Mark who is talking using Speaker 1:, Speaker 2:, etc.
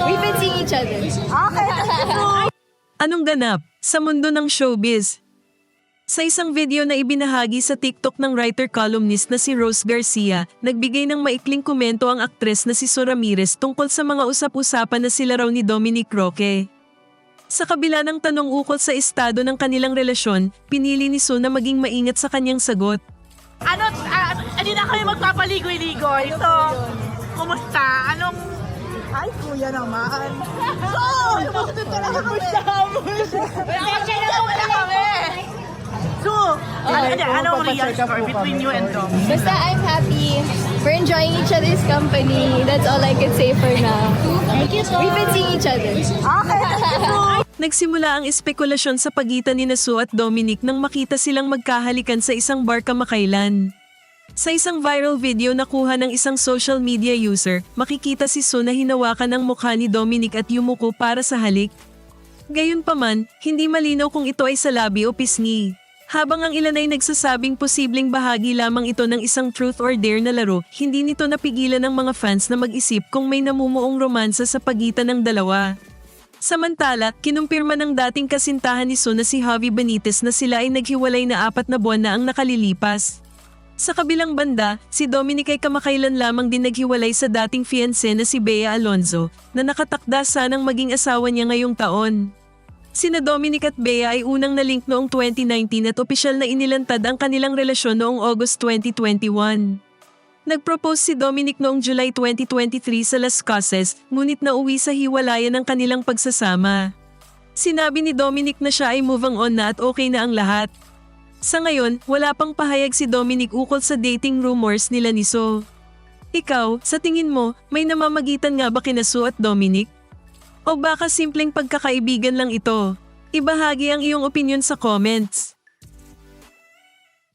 Speaker 1: We've been seeing each other.
Speaker 2: Okay,
Speaker 3: Anong ganap sa mundo ng showbiz? Sa isang video na ibinahagi sa TikTok ng writer-columnist na si Rose Garcia, nagbigay ng maikling komento ang aktres na si Su Ramirez tungkol sa mga usap-usapan na sila raw ni Dominic Roque. Sa kabila ng tanong ukol sa estado ng kanilang relasyon, pinili ni Su na maging maingat sa kanyang sagot.
Speaker 2: ano, ah, hindi na kami magpapaligoy-ligoy. So, kumusta? Anong... Ay, kuya naman. So, bakit talaga kami? Pasensya na wala kami. So, ano, ano, anong real story between you and Dom?
Speaker 1: Basta I'm happy. We're enjoying each other's company. That's all I can say for now. Thank you so We've been seeing each other.
Speaker 2: Okay,
Speaker 3: Nagsimula ang espekulasyon sa pagitan ni Su at Dominic nang makita silang magkahalikan sa isang bar kamakailan. Sa isang viral video na kuha ng isang social media user, makikita si Su na hinawakan ang mukha ni Dominic at yumuko para sa halik. Gayunpaman, hindi malinaw kung ito ay sa labi o pisngi. Habang ang ilan ay nagsasabing posibleng bahagi lamang ito ng isang truth or dare na laro, hindi nito napigilan ng mga fans na mag-isip kung may namumuong romansa sa pagitan ng dalawa. Samantala, kinumpirma ng dating kasintahan ni Su na si Javi Benitez na sila ay naghiwalay na apat na buwan na ang nakalilipas. Sa kabilang banda, si Dominic ay kamakailan lamang din naghiwalay sa dating fiancé na si Bea Alonzo na nakatakda sanang maging asawa niya ngayong taon. Sina Dominic at Bea ay unang nalink noong 2019 at opisyal na inilantad ang kanilang relasyon noong August 2021. Nag-propose si Dominic noong July 2023 sa Las Casas, ngunit nauwi sa hiwalayan ng kanilang pagsasama. Sinabi ni Dominic na siya ay moving on na at okay na ang lahat. Sa ngayon, wala pang pahayag si Dominic ukol sa dating rumors nila ni So. Ikaw, sa tingin mo, may namamagitan nga ba kina Sue at Dominic? O baka simpleng pagkakaibigan lang ito? Ibahagi ang iyong opinion sa comments.